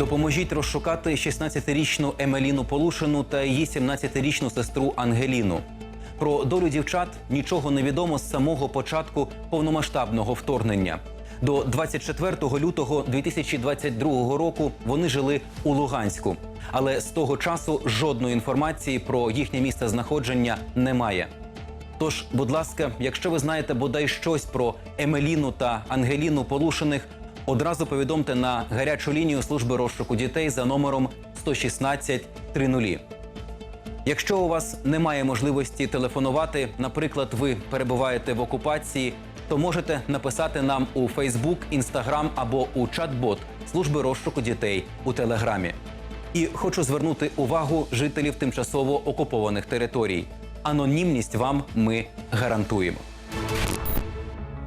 Допоможіть розшукати 16-річну Емеліну Полушину та її 17-річну сестру Ангеліну. Про долю дівчат нічого не відомо з самого початку повномасштабного вторгнення. До 24 лютого 2022 року вони жили у Луганську, але з того часу жодної інформації про їхнє місце знаходження немає. Тож, будь ласка, якщо ви знаєте бодай щось про Емеліну та Ангеліну Полушиних, одразу повідомте на гарячу лінію служби розшуку дітей за номером 116 30. Якщо у вас немає можливості телефонувати, наприклад, ви перебуваєте в окупації, то можете написати нам у Фейсбук, Інстаграм або у чат-бот служби розшуку дітей у Телеграмі. І хочу звернути увагу жителів тимчасово окупованих територій. Анонімність вам ми гарантуємо.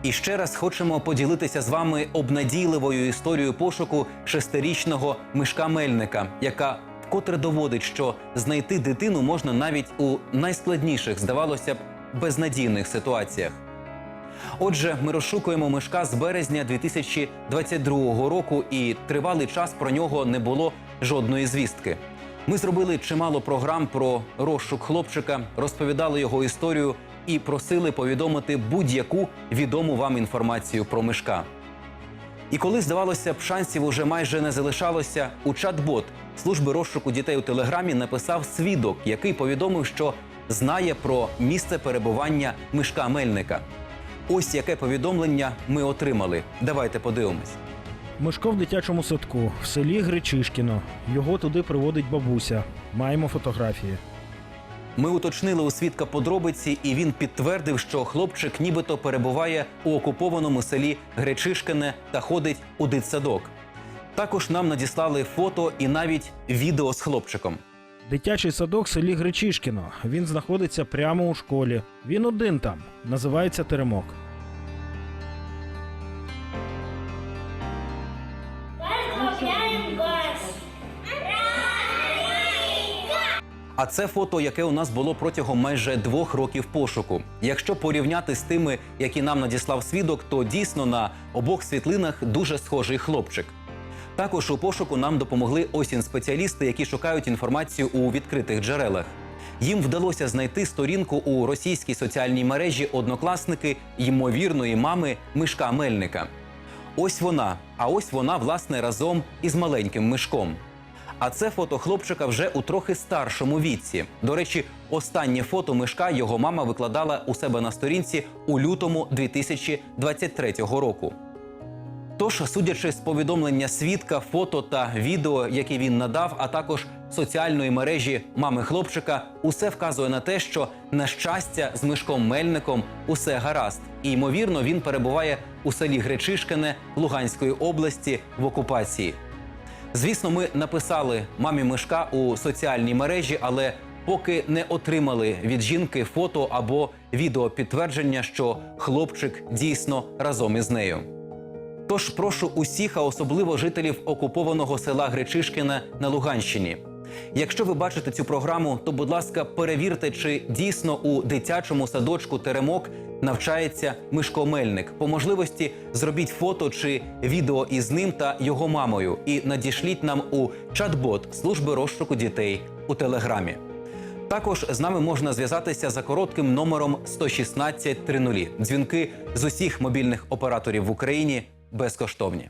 І ще раз хочемо поділитися з вами обнадійливою історією пошуку шестирічного мишка Мельника, яка вкотре доводить, що знайти дитину можна навіть у найскладніших, здавалося б, безнадійних ситуаціях. Отже, ми розшукуємо мишка з березня 2022 року, і тривалий час про нього не було жодної звістки. Ми зробили чимало програм про розшук хлопчика, розповідали його історію і просили повідомити будь-яку відому вам інформацію про мишка. І коли здавалося б, шансів уже майже не залишалося, у чат-бот служби розшуку дітей у телеграмі написав свідок, який повідомив, що знає про місце перебування мишка Мельника. Ось яке повідомлення ми отримали. Давайте подивимось. Мишко в дитячому садку в селі Гречишкіно. Його туди приводить бабуся. Маємо фотографії. Ми уточнили у свідка подробиці, і він підтвердив, що хлопчик нібито перебуває у окупованому селі Гречишкине та ходить у дитсадок. Також нам надіслали фото і навіть відео з хлопчиком. Дитячий садок в селі Гречишкіно. Він знаходиться прямо у школі. Він один там. Називається Теремок. А це фото, яке у нас було протягом майже двох років пошуку. Якщо порівняти з тими, які нам надіслав свідок, то дійсно на обох світлинах дуже схожий хлопчик. Також у пошуку нам допомогли осінь спеціалісти, які шукають інформацію у відкритих джерелах. Їм вдалося знайти сторінку у російській соціальній мережі однокласники ймовірної мами Мишка Мельника. Ось вона, а ось вона, власне, разом із маленьким мишком. А це фото хлопчика вже у трохи старшому віці. До речі, останнє фото мишка його мама викладала у себе на сторінці у лютому 2023 року. Тож, судячи з повідомлення свідка, фото та відео, які він надав, а також соціальної мережі мами хлопчика, усе вказує на те, що на щастя з мишком Мельником усе гаразд, і ймовірно він перебуває у селі Гречишкине Луганської області в окупації. Звісно, ми написали мамі мишка у соціальній мережі, але поки не отримали від жінки фото або відео підтвердження, що хлопчик дійсно разом із нею. Тож прошу усіх, а особливо жителів окупованого села Гречишкіна на Луганщині. Якщо ви бачите цю програму, то будь ласка, перевірте, чи дійсно у дитячому садочку Теремок навчається Мишко Мельник. По можливості зробіть фото чи відео із ним та його мамою і надішліть нам у чат-бот служби розшуку дітей у телеграмі. Також з нами можна зв'язатися за коротким номером 116 30. Дзвінки з усіх мобільних операторів в Україні безкоштовні.